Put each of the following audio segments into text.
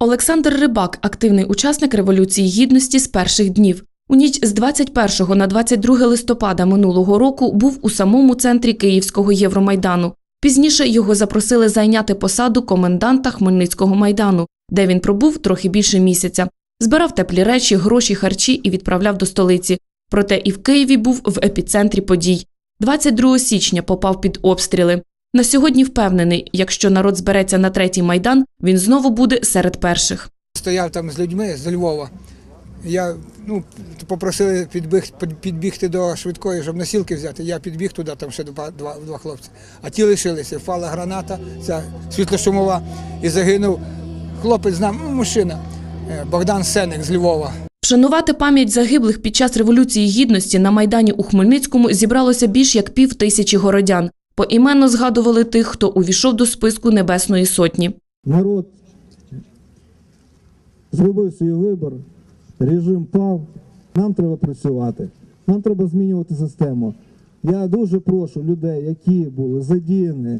Олександр Рибак активний учасник Революції Гідності з перших днів. У ніч з 21 на 22 листопада минулого року був у самому центрі Київського Євромайдану. Пізніше його запросили зайняти посаду коменданта Хмельницького майдану, де він пробув трохи більше місяця. Збирав теплі речі, гроші, харчі і відправляв до столиці. Проте і в Києві був в епіцентрі подій. 22 січня попав під обстріли. На сьогодні впевнений, якщо народ збереться на третій майдан, він знову буде серед перших. Стояв там з людьми з Львова. Я ну, попросили підбіг, підбігти до швидкої, щоб носілки взяти. Я підбіг туди, там ще два, два, два хлопці. А ті лишилися. Впала граната, ця світлошумова, і загинув хлопець з нами, ну, мужчина, е, Богдан Сеник з Львова. Вшанувати пам'ять загиблих під час Революції Гідності на Майдані у Хмельницькому зібралося більш як пів тисячі городян. Поіменно згадували тих, хто увійшов до списку Небесної Сотні. Народ зробив свій вибір, режим пав. Нам треба працювати. Нам треба змінювати систему. Я дуже прошу людей, які були задіяні,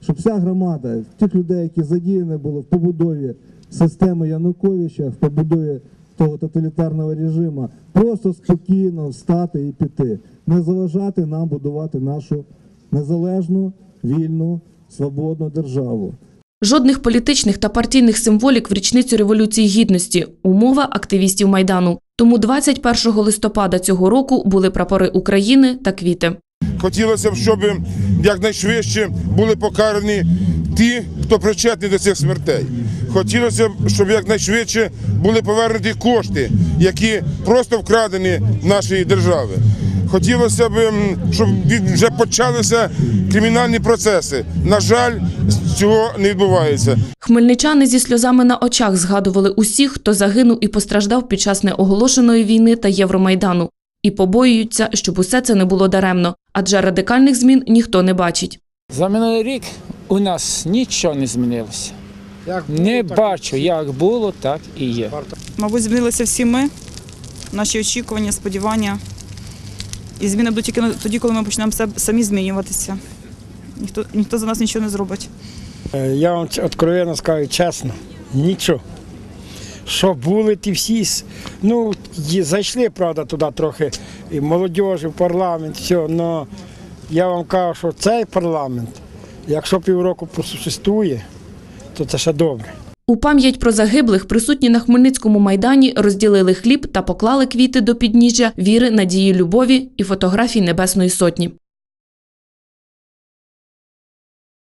щоб вся громада, тих людей, які задіяні були в побудові системи Януковича, в побудові того тоталітарного режиму, просто спокійно встати і піти, не заважати нам будувати нашу незалежну, вільну, свободну державу. Жодних політичних та партійних символік в річницю Революції Гідності умова активістів Майдану. Тому 21 листопада цього року були прапори України та квіти. Хотілося б, щоб якнайшвидше були покарані ті, хто причетний до цих смертей. Хотілося б, щоб якнайшвидше були повернуті кошти, які просто вкрадені в нашої держави. Хотілося б, щоб від- вже почалися кримінальні процеси. На жаль, цього не відбувається. Хмельничани зі сльозами на очах згадували усіх, хто загинув і постраждав під час неоголошеної війни та Євромайдану. І побоюються, щоб усе це не було даремно, адже радикальних змін ніхто не бачить. За минулий рік у нас нічого не змінилося. Не бачу, як було, так і є. Мабуть, змінилися всі ми, наші очікування, сподівання. І зміни будуть тільки тоді, коли ми почнемо самі змінюватися. Ніхто, ніхто за нас нічого не зробить. Е, Я вам откровенно скажу чесно, нічого. Що були ті всі, ну, зайшли, правда, туди трохи і молодіжі, парламент, все, але я вам кажу, що цей парламент, якщо півроку просуществує, то це ще добре. У пам'ять про загиблих присутні на Хмельницькому майдані розділили хліб та поклали квіти до підніжжя віри, надії, любові і фотографій Небесної Сотні.